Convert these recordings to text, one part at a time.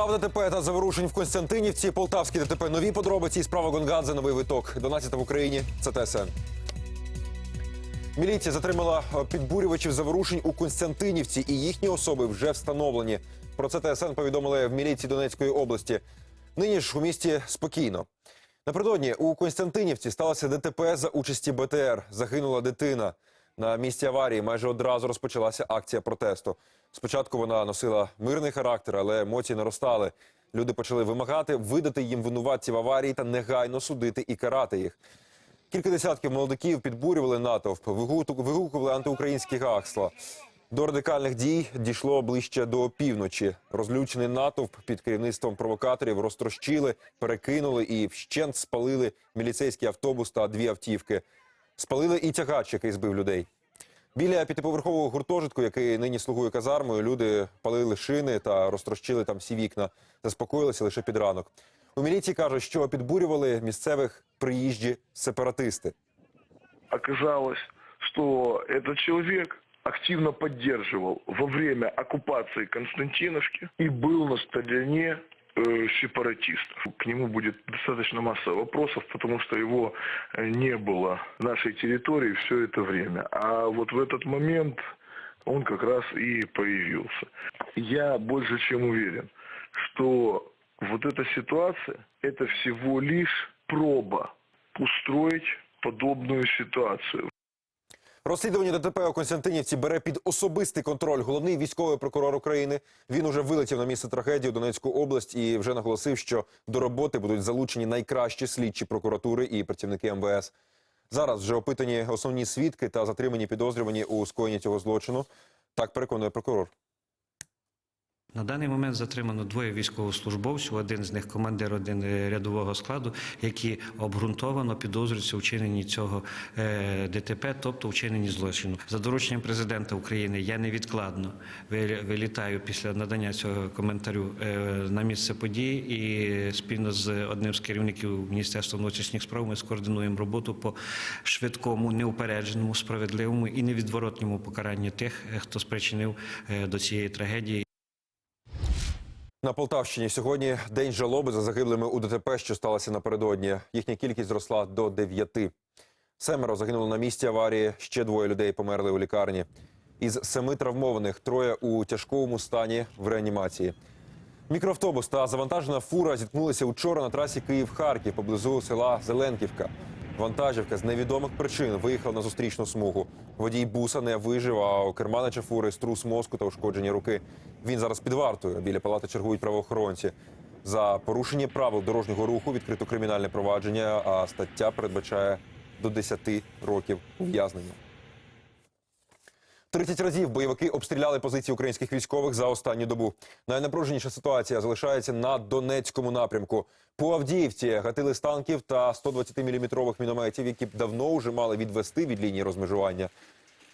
Справа ДТП та заворушень в Константинівці, Полтавські ДТП, нові подробиці і справа Гонгадзе, новий виток. 12 в Україні. Це ТСН. Міліція затримала е, підбурювачів заворушень у Константинівці, і їхні особи вже встановлені. Про це ТСН повідомили в міліції Донецької області. Нині ж у місті спокійно. Напередодні у Константинівці сталося ДТП за участі БТР. Загинула дитина. На місці аварії майже одразу розпочалася акція протесту. Спочатку вона носила мирний характер, але емоції наростали. Люди почали вимагати видати їм винуватців аварії та негайно судити і карати їх. Кілька десятків молодиків підбурювали натовп, вигу- вигукували антиукраїнські гасла. До радикальних дій дійшло ближче до півночі. Розлючений натовп під керівництвом провокаторів розтрощили, перекинули і вщент спалили міліцейський автобус та дві автівки. Спалили і тягач, який збив людей. Біля п'ятиповерхового гуртожитку, який нині слугує казармою, люди палили шини та розтрощили там всі вікна. Заспокоїлися лише під ранок. У міліції кажуть, що підбурювали місцевих приїжджі сепаратисти. оказалось, что этот человек активно поддерживал во время оккупации Константиновки и был на стороне э, сепаратистов. К нему будет достаточно масса вопросов, потому что его э, не было в нашей территории все это время. А вот в этот момент он как раз и появился. Я больше чем уверен, что вот эта ситуация – это всего лишь проба устроить подобную ситуацию. Розслідування ДТП у Константинівці бере під особистий контроль головний військовий прокурор України. Він уже вилетів на місце трагедії у Донецьку область і вже наголосив, що до роботи будуть залучені найкращі слідчі прокуратури і працівники МВС. Зараз вже опитані основні свідки та затримані підозрювані у скоєнні цього злочину. Так переконує прокурор. На даний момент затримано двоє військовослужбовців, один з них командир, один е, рядового складу, які обґрунтовано підозрюються у вчиненні цього е, ДТП, тобто вчиненні злочину. За дорученням президента України я невідкладно вилітаю після надання цього коментарю е, на місце події і спільно з одним з керівників Міністерства внутрішніх справ ми скоординуємо роботу по швидкому, неупередженому, справедливому і невідворотньому покаранню тих, хто спричинив до цієї трагедії. На Полтавщині сьогодні день жалоби за загиблими у ДТП, що сталося напередодні. Їхня кількість зросла до дев'яти. Семеро загинули на місці аварії. Ще двоє людей померли у лікарні. Із семи травмованих троє у тяжкому стані в реанімації. Мікроавтобус та завантажена фура зіткнулися учора на трасі Київ-Харків поблизу села Зеленківка. Вантажівка з невідомих причин виїхала на зустрічну смугу. Водій буса не вижив, а у керманича фури струс мозку та ушкоджені руки. Він зараз під вартою. Біля палати чергують правоохоронці. За порушення правил дорожнього руху відкрито кримінальне провадження, а стаття передбачає до 10 років ув'язнення. 30 разів бойовики обстріляли позиції українських військових за останню добу. Найнапруженіша ситуація залишається на Донецькому напрямку. По Авдіївці гатили з танків та 120-мм мінометів, які б давно вже мали відвести від лінії розмежування.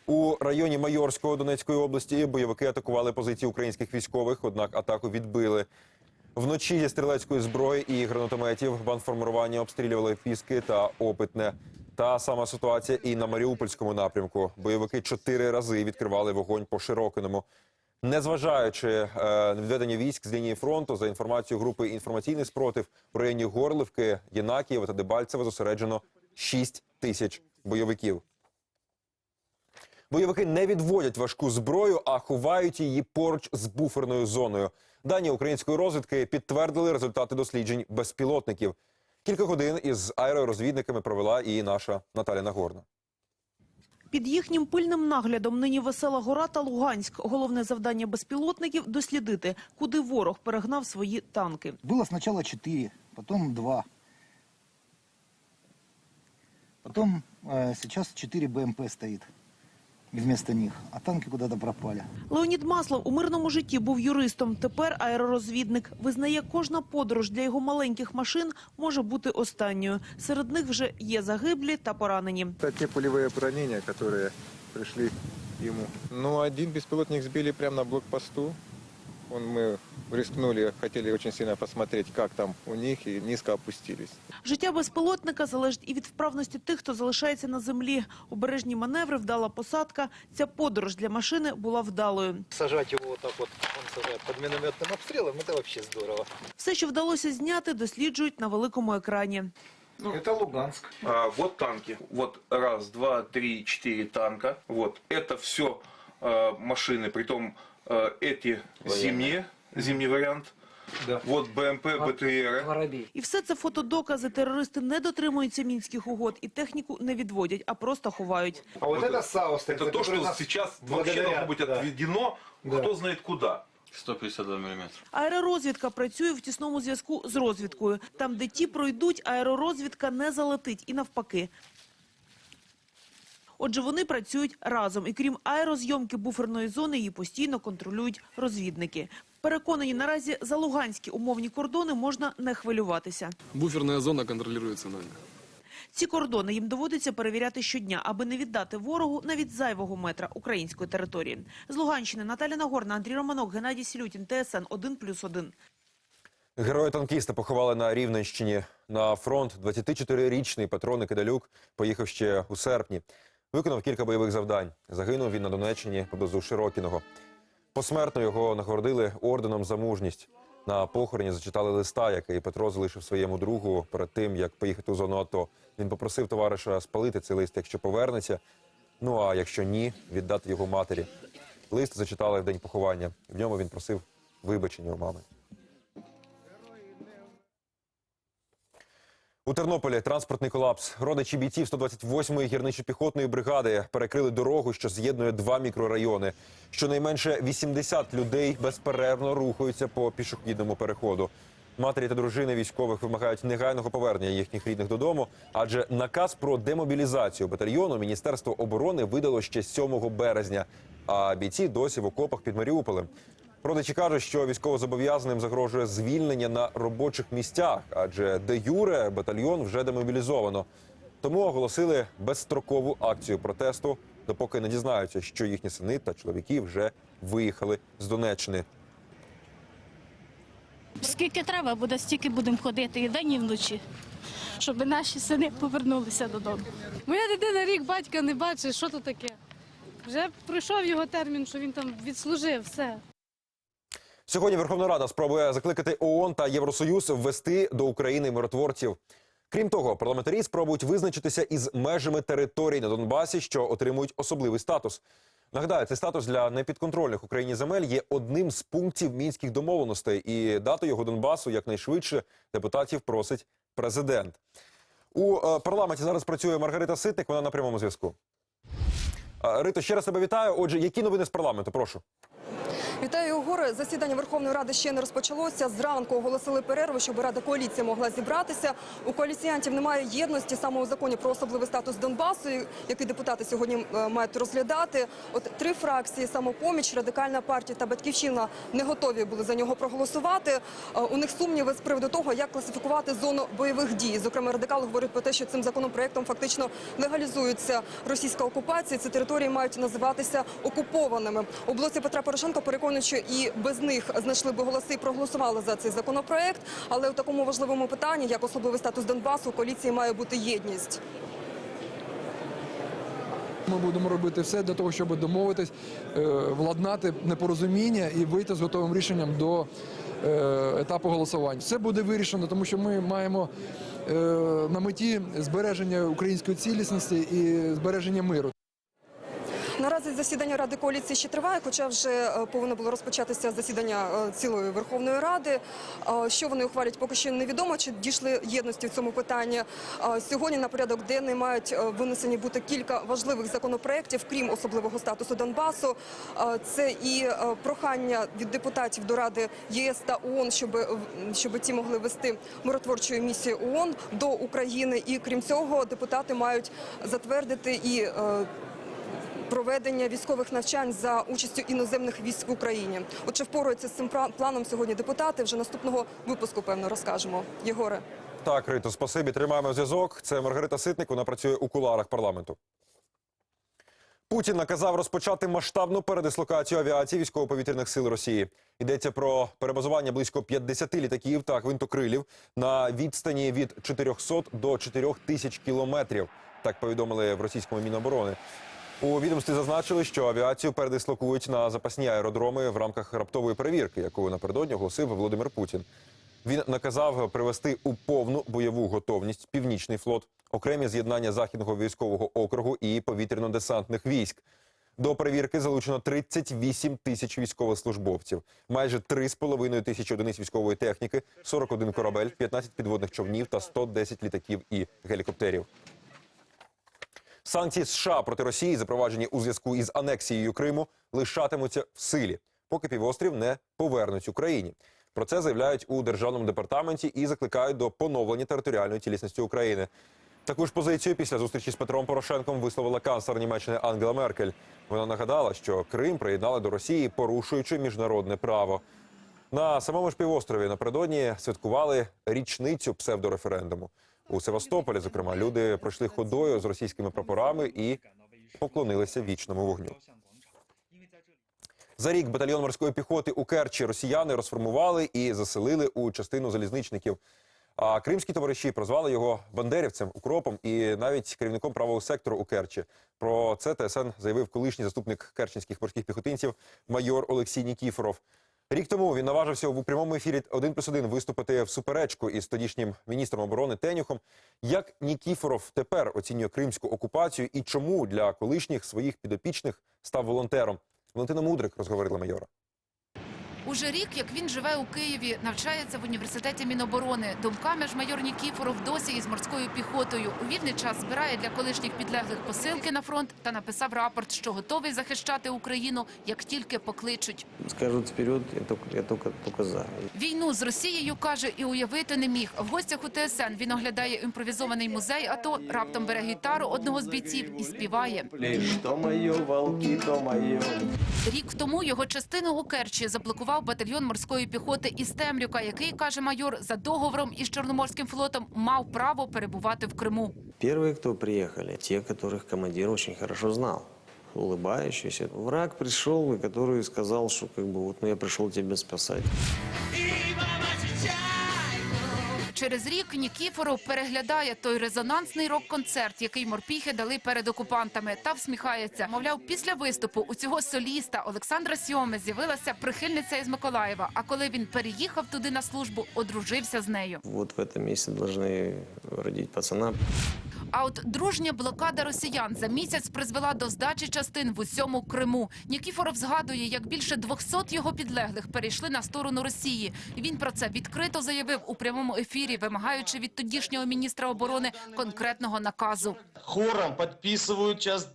У районі Майорського Донецької області бойовики атакували позиції українських військових, однак атаку відбили. Вночі зі стрілецької зброї і гранатометів бандформування обстрілювали піски та опитне. Та сама ситуація і на Маріупольському напрямку. Бойовики чотири рази відкривали вогонь по Широкиному. Незважаючи е, на відведення військ з лінії фронту, за інформацією групи інформаційний спротив у районі Горлівки, Єнакієва та Дебальцева зосереджено 6 тисяч бойовиків. Бойовики не відводять важку зброю, а ховають її поруч з буферною зоною. Дані української розвідки підтвердили результати досліджень безпілотників. Кілька годин із аеророзвідниками провела і наша Наталя Нагорна. Під їхнім пильним наглядом нині Весела Гора та Луганськ. Головне завдання безпілотників – дослідити, куди ворог перегнав свої танки. Было сначала четыре, потом два. Потом э, сейчас четыре БМП стоит вместо них, а танки куда-то пропали. Леонід Маслов у мирному житті був юристом, тепер аеророзвідник. Визнає, кожна подорож для його маленьких машин може бути останньою. Серед них вже є загиблі та поранені. Это те пулевые ранения, которые пришли ему. Ну, один беспилотник сбили прямо на блокпосту. Он, мы рискнули, хотели очень сильно посмотреть, как там у них, и низко опустились. Життя безпілотника залежить і від вправності тих, хто залишається на землі. Обережні маневри, вдала посадка. Ця подорож для машини була вдалою. Сажать его вот так вот, он сажает под минометным обстрелом, это вообще здорово. Все, що вдалося зняти, досліджують на великому екрані. это Луганск. А, вот танки. Вот раз, два, три, четыре танка. Вот. Это все машины, притом а, эти зимние, зимний вариант. Вот БМП, БТР. Воробей. І все це фотодокази. Терористи не дотримуються мінських угод і техніку не відводять, а просто ховають. А вот это САУ, стоит, Это то, который что нас сейчас вообще благодаря, должно быть да. отведено, Да. кто знает куда. 152 мм. Аеророзвідка працює в тісному зв'язку з розвідкою. Там, де ті пройдуть, аеророзвідка не залетить і навпаки. Отже, вони працюють разом. І крім аерозйомки буферної зони, її постійно контролюють розвідники. Переконані, наразі за луганські умовні кордони можна не хвилюватися. Буферная зона контролируется нами. Ці кордони їм доводиться перевіряти щодня, аби не віддати ворогу навіть зайвого метра української території. З Луганщини Наталя Нагорна, Андрій Романок, Геннадій Сілютін, ТСН 1+,1. Герої-танкіста поховали на Рівненщині. На фронт 24-річний Петро Никидалюк поїхав ще у серпні. Виконав кілька бойових завдань. Загинув він на Донеччині поблизу Широкіного. Посмертно його нагородили орденом за мужність. На похороні зачитали листа, який Петро залишив своєму другу перед тим, як поїхати у зону АТО. Він попросив товариша спалити цей лист, якщо повернеться. Ну а якщо ні, віддати його матері. Лист зачитали в день поховання. В ньому він просив вибачення у мами. У Тернополі транспортний колапс. Родичі бійців 128-ї гірничо-піхотної бригади перекрили дорогу, що з'єднує два мікрорайони. Щонайменше 80 людей безперервно рухаються по пішохідному переходу. Матері та дружини військових вимагають негайного повернення їхніх рідних додому, адже наказ про демобілізацію батальйону Міністерство оборони видало ще 7 березня. А бійці досі в окопах під Маріуполем. Родичі кажуть, що військовозобов'язаним загрожує звільнення на робочих місцях, адже де юре батальйон вже демобілізовано. Тому оголосили безстрокову акцію протесту, допоки не дізнаються, що їхні сини та чоловіки вже виїхали з Донеччини. Скільки треба буде, стільки будемо ходити і день, і вночі, щоб наші сини повернулися додому. Моя дитина рік батька не бачить, що то таке. Вже пройшов його термін, що він там відслужив все. Сьогодні Верховна Рада спробує закликати ООН та Євросоюз ввести до України миротворців. Крім того, парламентарі спробують визначитися із межами територій на Донбасі, що отримують особливий статус. Нагадаю, цей статус для непідконтрольних Україні земель є одним з пунктів мінських домовленостей, і дати його Донбасу якнайшвидше депутатів просить президент. У е, парламенті зараз працює Маргарита Ситник. Вона на прямому зв'язку. Рито, ще раз тебе вітаю. Отже, які новини з парламенту? Прошу. Вітаю Єгоре. Засідання Верховної Ради ще не розпочалося. Зранку оголосили перерву, щоб Рада коаліції могла зібратися. У коаліціянтів немає єдності саме у законі про особливий статус Донбасу, який депутати сьогодні е, мають розглядати. От три фракції самопоміч, радикальна партія та батьківщина не готові були за нього проголосувати. Е, У них сумніви з приводу того, як класифікувати зону бойових дій. Зокрема, радикали говорять про те, що цим законопроектом фактично легалізується російська окупація. Ці території мають називатися окупованими. У Петра Порошенка переконують, що і без них знайшли би голоси і проголосували за цей законопроект. Але у такому важливому питанні, як особливий статус Донбасу, у коаліції має бути єдність. Ми будемо робити все для того, щоб домовитись, е, владнати непорозуміння і вийти з готовим рішенням до е, етапу голосування. Все буде вирішено, тому що ми маємо е, на меті збереження української цілісності і збереження миру. Наразі засідання Ради коаліції ще триває, хоча вже е, повинно було розпочатися засідання е, цілої Верховної Ради. Е, Що вони ухвалять, поки що невідомо, чи дійшли єдності в цьому питанні. Сьогодні на порядок денний мають винесені бути кілька важливих законопроєктів, крім особливого статусу Донбасу. Це і прохання від депутатів до Ради ЄС та ООН, щоб, щоб ті могли вести миротворчу місію ООН до України. І крім цього, депутати мають затвердити і проведення військових навчань за участю іноземних військ в Україні. От чи впораються з цим планом сьогодні депутати? Вже наступного випуску певно розкажемо. Єгоре. Так, Рито, спасибі. Тримаємо зв'язок. Це Маргарита Ситник. Вона працює у куларах парламенту. Путін наказав розпочати масштабну передислокацію авіації військово-повітряних сил Росії. Йдеться про перебазування близько 50 літаків та гвинтокрилів на відстані від 400 до 4 тисяч кілометрів. Так повідомили в російському міноборони. У відомстві зазначили, що авіацію передислокують на запасні аеродроми в рамках раптової перевірки, яку напередодні оголосив Володимир Путін. Він наказав привести у повну бойову готовність північний флот, окремі з'єднання західного військового округу і повітряно-десантних військ. До перевірки залучено 38 тисяч військовослужбовців, майже 3,5 тисячі одиниць військової техніки, 41 корабель, 15 підводних човнів та 110 літаків і гелікоптерів. Санкції США проти Росії, запроваджені у зв'язку із анексією Криму, лишатимуться в силі, поки півострів не повернуть Україні. Про це заявляють у державному департаменті і закликають до поновлення територіальної цілісності України. Таку ж позицію після зустрічі з Петром Порошенком висловила канцлер Німеччини Ангела Меркель. Вона нагадала, що Крим приєднали до Росії, порушуючи міжнародне право. На самому ж півострові напередодні святкували річницю псевдореферендуму. У Севастополі, зокрема, люди пройшли ходою з російськими прапорами і поклонилися вічному вогню. За рік батальйон морської піхоти у Керчі росіяни розформували і заселили у частину залізничників. А кримські товариші прозвали його бандерівцем, укропом і навіть керівником правого сектору у Керчі. Про це ТСН заявив колишній заступник керченських морських піхотинців майор Олексій Нікіфоров. Рік тому він наважився у прямому ефірі «1 плюс 1» виступити в суперечку із тодішнім міністром оборони Тенюхом. Як Нікіфоров тепер оцінює кримську окупацію і чому для колишніх своїх підопічних став волонтером? Валентина Мудрик розговорила майора. Уже рік, як він живе у Києві, навчається в університеті Міноборони. Думками ж майор Нікіфоров досі із морською піхотою. У вільний час збирає для колишніх підлеглих посилки на фронт та написав рапорт, що готовий захищати Україну, як тільки покличуть. Скажут вперед, я только, я только, только за. Війну з Росією каже і уявити не міг. В гостях у ТСН він оглядає імпровізований музей. АТО раптом бере гітару одного з бійців і співає. Что мое, волки, то мое. Рік тому його частину у Керчі заблокував батальйон морської піхоти із Темрюка, який каже майор за договором із Чорноморським флотом мав право перебувати в Криму. Первые, кто приехали, те, которых командир очень хорошо знал. Улыбающийся. Враг пришел, и который сказал, что как бы вот ну, я пришел тебя спасать. Через рік Нікіфоров переглядає той резонансний рок-концерт, який морпіхи дали перед окупантами, та всміхається. Мовляв, після виступу у цього соліста Олександра Сьоми з'явилася прихильниця із Миколаєва. А коли він переїхав туди на службу, одружився з нею. От в цьому месяце повинні родити пацана. А от дружня блокада росіян за місяць призвела до здачі частин в усьому Криму. Нікіфоров згадує, як більше 200 його підлеглих перейшли на сторону Росії. Він про це відкрито заявив у прямому ефірі, вимагаючи від тодішнього міністра оборони конкретного наказу. хором підписують час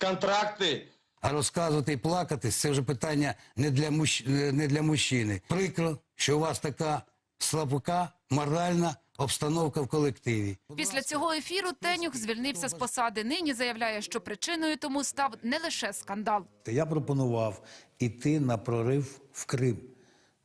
контракти А розказувати і плакати це вже питання не для, мужч... не для мужчини. Прикро, що у вас така слабка моральна обстановка в колективі. Після цього ефіру Тенюк звільнився з посади. Нині заявляє, що причиною тому став не лише скандал. Я пропонував іти на прорив в Крим.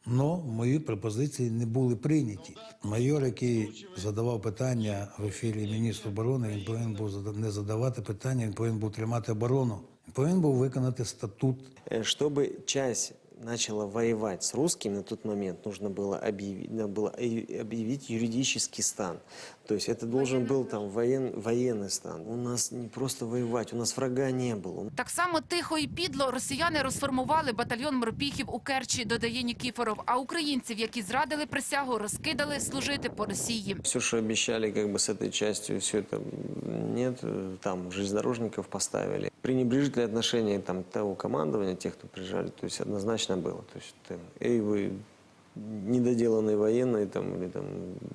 Но мої пропозиції не були прийняті. Майор, який задавав питання в ефірі міністра оборони, він повинен був не задавати питання, він повинен був тримати оборону. Він повинен був виконати статут Э, Чтобы часть начала воевать с русскими на тот момент, нужно было объявить, надо было и- объявить юридический стан. То есть это должен был там воен, военный стан. У нас не просто воевать, у нас врага не было. Так само тихо і підло росіяни розформували батальйон морпіхів у Керчі, додає Нікіфоров. А українців, які зрадили присягу, розкидали служити по Росії. Все, что обещали как бы с этой частью, все это нет, э, там железнодорожников поставили. Пренебрежительное отношение там того командования, тех, кто приезжали, то есть однозначно было. То есть, там, эй, вы недоделанные военные там, или там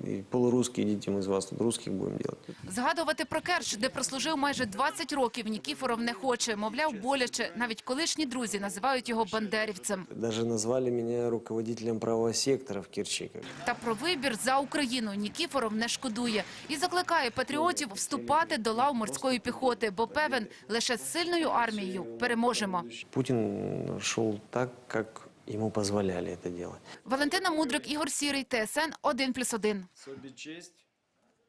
и полурусские, идите, мы из вас тут русских будем делать. Згадувати про Керч, де прослужив майже 20 років, Нікіфоров не хоче. Мовляв, боляче. Навіть колишні друзі називають його бандерівцем. Даже назвали меня руководителем правого сектора в Керчи. как бы. Та про вибір за Україну Нікіфоров не шкодує і закликає патріотів вступати до лав морської піхоти, бо певен лише з сильною армією переможемо. Путин шел так, как ему позволяли это делать. Валентина Мудрик, Ігор Сірий, ТСН 1+,1. Собі честь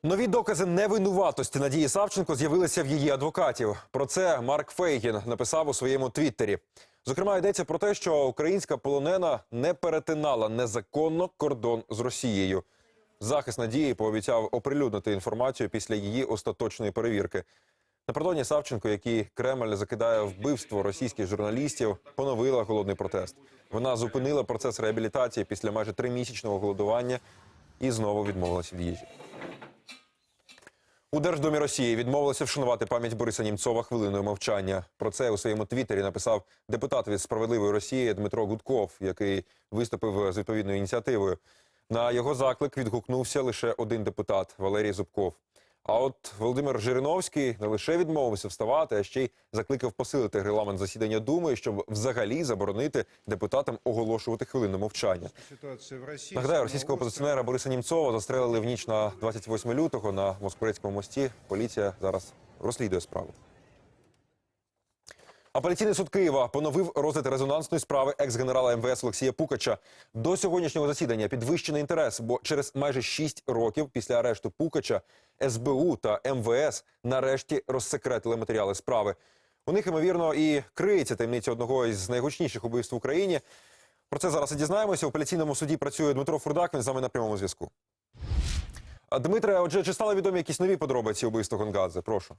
Нові докази невинуватості Надії Савченко з'явилися в її адвокатів. Про це Марк Фейгін написав у своєму твіттері. Зокрема, йдеться про те, що українська полонена не перетинала незаконно кордон з Росією. Захист Надії пообіцяв оприлюднити інформацію після її остаточної перевірки. Напередодні Савченко, який Кремль закидає вбивство російських журналістів, поновила голодний протест. Вона зупинила процес реабілітації після майже тримісячного голодування і знову відмовилася від їжі. У Держдумі Росії відмовилися вшанувати пам'ять Бориса Німцова хвилиною мовчання. Про це у своєму твіттері написав депутат від справедливої Росії Дмитро Гудков, який виступив з відповідною ініціативою. На його заклик відгукнувся лише один депутат Валерій Зубков. А от Володимир Жириновський не лише відмовився вставати, а ще й закликав посилити регламент засідання Думи, щоб взагалі заборонити депутатам оголошувати хвилину мовчання. Нагадаю, російського опозиціонера Бориса Німцова застрелили в ніч на 28 лютого на Москворецькому мості. Поліція зараз розслідує справу. Апеляційний суд Києва поновив розгляд резонансної справи екс-генерала МВС Олексія Пукача. До сьогоднішнього засідання підвищений інтерес, бо через майже 6 років після арешту Пукача СБУ та МВС нарешті розсекретили матеріали справи. У них, ймовірно, і криється таємниця одного із найгучніших убивств в Україні. Про це зараз і дізнаємося. У апеляційному суді працює Дмитро Фурдак. Він з нами на прямому зв'язку. Дмитре, отже, чи стали відомі якісь нові подробиці убивства Гонгадзе? Прошу.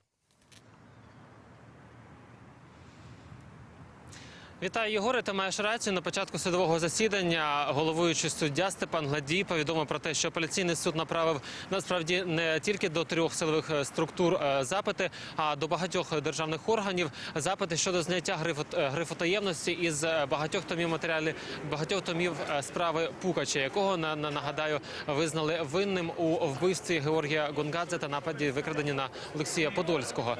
Вітаю, Єгоре. Ти маєш рацію. На початку судового засідання головуючий суддя Степан Гладій повідомив про те, що апеляційний суд направив насправді не тільки до трьох силових е, структур е, запити, а до багатьох державних органів запити щодо зняття грифу, е, грифу таємності із багатьох томів матеріалів, багатьох томів справи Пукача, якого на, на нагадаю визнали винним у вбивстві Георгія Гонгадзе та нападі викрадені на Олексія Подольського.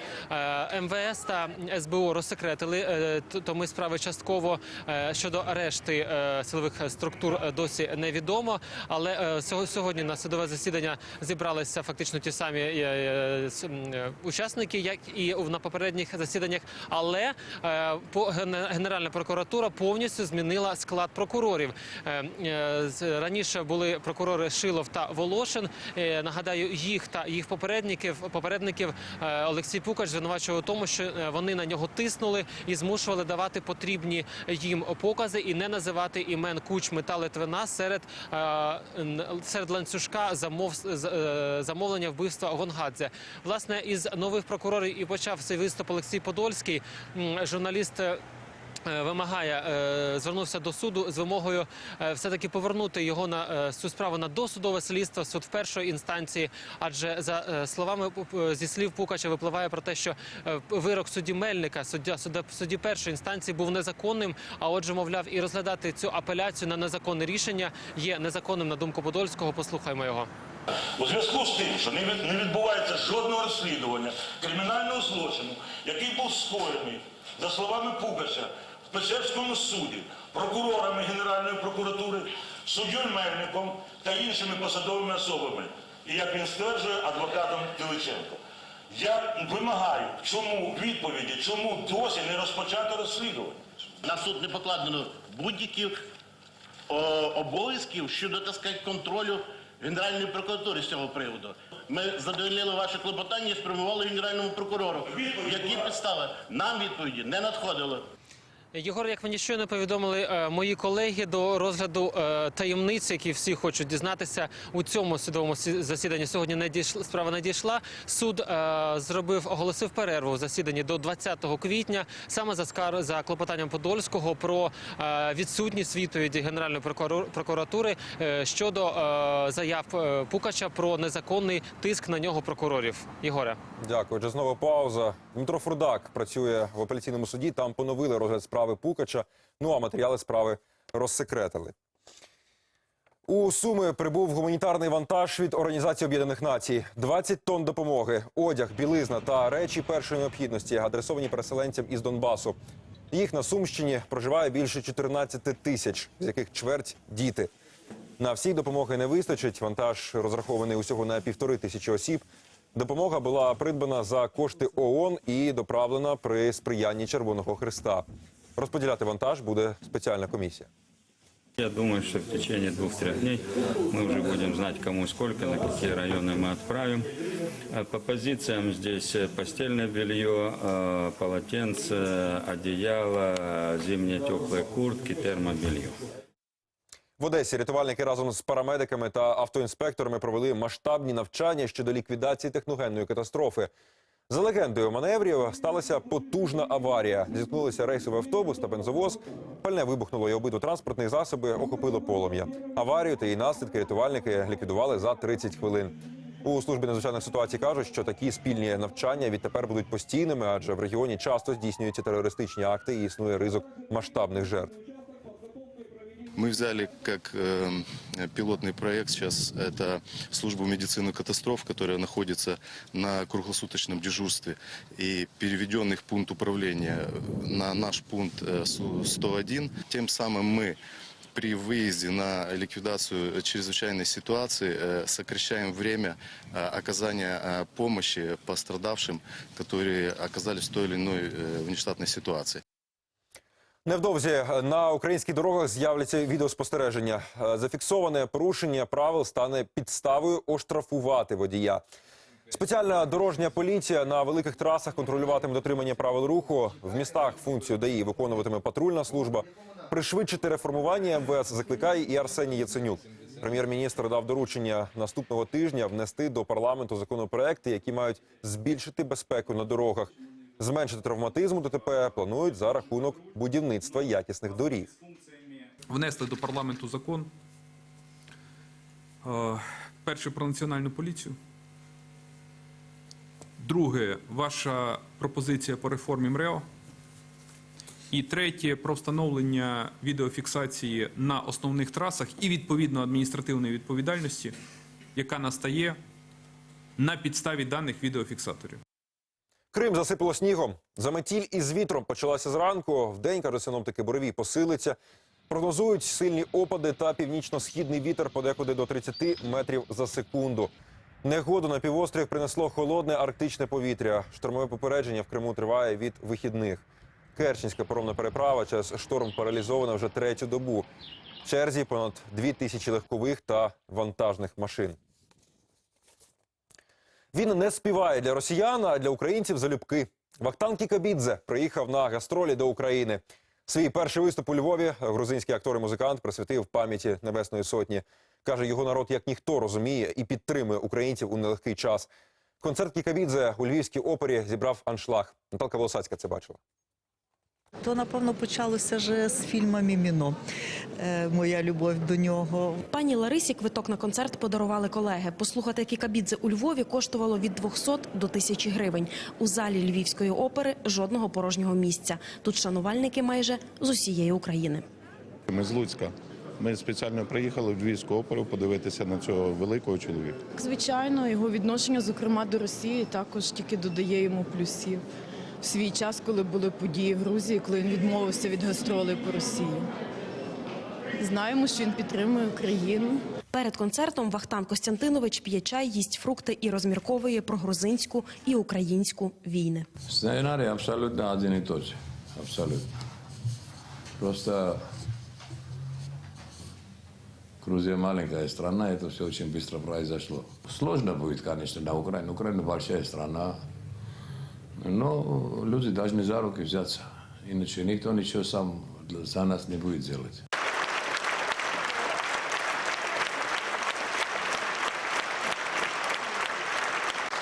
МВС та СБУ розсекретили томи справи частково е, щодо решти е, силових структур е, досі невідомо. Але сьогодні на судове засідання зібралися фактично ті самі учасники, як і на попередніх засіданнях. Але Генеральна прокуратура повністю змінила склад прокурорів. Раніше були прокурори Шилов та Волошин. Нагадаю, їх та їх попередників попередників Олексій Пукач звинувачував у тому, що вони на нього тиснули і змушували давати потрібні їм покази і не називати імен Кучми та Литвина серед е, серед ланцюжка замов е, замовлення вбивства Гонгадзе. Власне, із нових прокурорів і почав цей виступ Олексій Подольський. Журналіст. Е, Вимагає е, звернувся до суду з вимогою е, все-таки повернути його на цю справу на досудове слідство, суд першої інстанції. Адже за словами зі слів Пукача випливає про те, що вирок судді Мельника, суддя судді першої інстанції був незаконним. А отже, мовляв, і розглядати цю апеляцію на незаконне рішення є незаконним на думку Подольського. Послухаймо його. У зв'язку з тим, що не відбувається жодного розслідування кримінального злочину, який був скоєний, за словами Пукача, в Печерському суді, прокурорами Генеральної прокуратури, суддєю Мельником та іншими посадовими особами, і як він стверджує, адвокатом Киличенко. Я вимагаю, чому відповіді, чому досі не розпочато розслідування? На суд не покладено будь-яких обов'язків щодо так сказати, контролю Генеральної прокуратури з цього приводу. Ми задовольнили ваше клопотання і спрямували Генеральному прокурору. Які підстави? Нам відповіді не надходило. Єгор, як мені щойно повідомили е, мої колеги до розгляду е, таємниць, які всі хочуть дізнатися у цьому судовому сі- засіданні. Сьогодні не дійшла справа не дійшла. Суд е, зробив оголосив перерву у засіданні до 20 квітня, саме за скар за клопотанням Подольського про відсутність відповіді Генеральної прокуратури щодо заяв Пукача про незаконний тиск на нього прокурорів. Єгоре. Дякую. Знову пауза. Дмитро Фурдак працює в апеляційному суді. Там поновили розгляд справи Пукача. Ну а матеріали справи розсекретили. У Суми прибув гуманітарний вантаж від Організації Об'єднаних Націй. 20 тонн допомоги, одяг, білизна та речі першої необхідності, адресовані переселенцям із Донбасу. Їх на Сумщині проживає більше 14 тисяч, з яких чверть діти. На всі допомоги не вистачить. Вантаж розрахований усього на півтори тисячі осіб. Допомога була придбана за кошти ООН і доправлена при сприянні Червоного Христа. Розподіляти вантаж буде спеціальна комісія. Я думаю, что в течение двух-трех дней мы уже будем знать, кому сколько, на какие районы мы отправим. А По позициям здесь э, постельное белье, э, полотенце, одеяло, э, зимние теплые куртки, термобелье. В Одесі рятувальники разом з парамедиками та автоінспекторами провели масштабні навчання щодо ліквідації техногенної катастрофи. За легендою маневрів сталася потужна аварія. Зіткнулися рейсовий автобус та бензовоз. Пальне вибухнуло і обидва транспортні засоби охопило полум'я. Аварію та її наслідки рятувальники ліквідували за 30 хвилин. У службі надзвичайних ситуацій кажуть, що такі спільні навчання відтепер будуть постійними, адже в регіоні часто здійснюються терористичні акти і існує ризик масштабних жертв. Мы взяли как э, пилотный проект сейчас это службу медицины катастроф, которая находится на круглосуточном дежурстве и переведенных пункт управления на наш пункт э, Су- 101. Тем самым мы при выезде на ликвидацию чрезвычайной ситуации э, сокращаем время э, оказания э, помощи пострадавшим, которые оказались в той или иной э, внештатной ситуации. Невдовзі на українських дорогах з'являться відеоспостереження. Е, Зафіксоване порушення правил стане підставою оштрафувати водія. Спеціальна дорожня поліція на великих трасах контролюватиме дотримання правил руху. В містах функцію ДАІ виконуватиме патрульна служба. Пришвидшити реформування МВС закликає і Арсеній Яценюк. Прем'єр-міністр дав доручення наступного тижня внести до парламенту законопроекти, які мають збільшити безпеку на дорогах. Зменшити травматизм ДТП планують за рахунок будівництва якісних доріг. внесли до парламенту закон. Е, Перше про національну поліцію. Друге, ваша пропозиція по реформі МРЕО. І третє про встановлення відеофіксації на основних трасах і відповідно адміністративної відповідальності, яка настає на підставі даних відеофіксаторів. Крим засипало снігом. Заметіль із вітром почалася зранку. Вдень, кажуть синоптики, буревій посилиться. Прогнозують сильні опади та північно-східний вітер подекуди до 30 метрів за секунду. Негоду на півострів принесло холодне арктичне повітря. Штормове попередження в Криму триває від вихідних. Керченська паромна переправа через шторм паралізована вже третю добу. В черзі понад дві тисячі легкових та вантажних машин. Він не співає для росіян, а для українців залюбки. Вахтан Кікабідзе приїхав на гастролі до України. Свій перший виступ у Львові грузинський актор і музикант присвятив пам'яті Небесної Сотні. Каже, його народ як ніхто розуміє і підтримує українців у нелегкий час. Концерт Кікабідзе у Львівській опері зібрав аншлаг. Наталка Волосацька це бачила. То напевно почалося вже з фільму Міміно. Е, моя любов до нього. Пані Ларисі квиток на концерт подарували колеги. Послухати Кікабідзе у Львові коштувало від 200 до 1000 гривень. У залі Львівської опери жодного порожнього місця. Тут шанувальники майже з усієї України. Ми з Луцька. Ми спеціально приїхали в Львівську оперу подивитися на цього великого чоловіка. Звичайно, його відношення, зокрема до Росії, також тільки додає йому плюсів. В свій час, коли були події в Грузії, коли він відмовився від гастролей по Росії. Знаємо, що він підтримує Україну. Перед концертом Вахтан Костянтинович п'є чай, їсть фрукти і розмірковує про грузинську і українську війни. Сценарий абсолютно один и тот же. Абсолютно. Просто Грузия маленькая страна, это все очень быстро произошло. Сложно будет, конечно, на Украине. Украина большая страна. Но люди должны за руки взяться. Иначе никто ничего сам за нас не будет делать.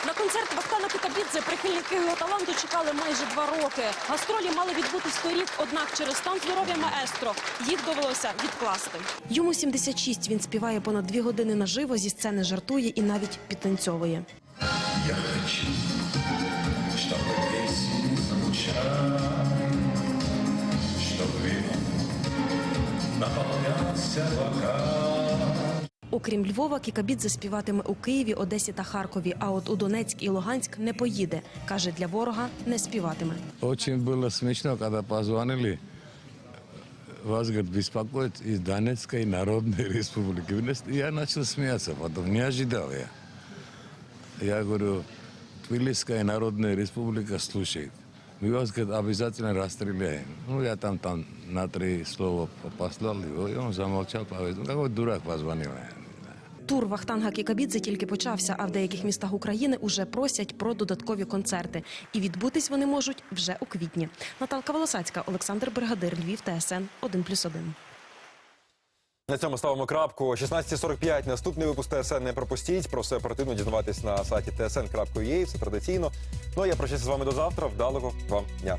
На концерт Вахтана Кікабідзе прихильники його таланту чекали майже два роки. Гастролі мали відбутись торік, однак через стан здоров'я маестро їх довелося відкласти. Йому 76, він співає понад дві години наживо, зі сцени жартує і навіть підтанцьовує. Я хочу, Окрім Львова, Кікабідзе співатиме у Києві, Одесі та Харкові. А от у Донецьк і Луганськ не поїде. Каже, для ворога не співатиме. Очень было смешно, когда позвонили. Вас, говорит, беспокоит из Донецкой Народной Республики. Вы нас- Я начал смеяться, потом не ожидал я. Я говорю, Тбилисская Народная Республика слушает. Мы вас, говорит, обязательно расстреляем. Ну, я там, там на три слова послал и он замолчал, ну какой дурак позвонил. Тур Вахтанга Кікабідзе тільки почався, а в деяких містах України уже просять про додаткові концерти. І відбутись вони можуть вже у квітні. Наталка Волосацька, Олександр Бригадир, Львів, ТСН 1+,1. На цьому ставимо крапку. О 16.45 наступний випуск ТСН не пропустіть. Про все оперативно дізнаватись на сайті tsn.ua. Все традиційно. Ну а я прощаюся з вами до завтра. Вдалого вам дня.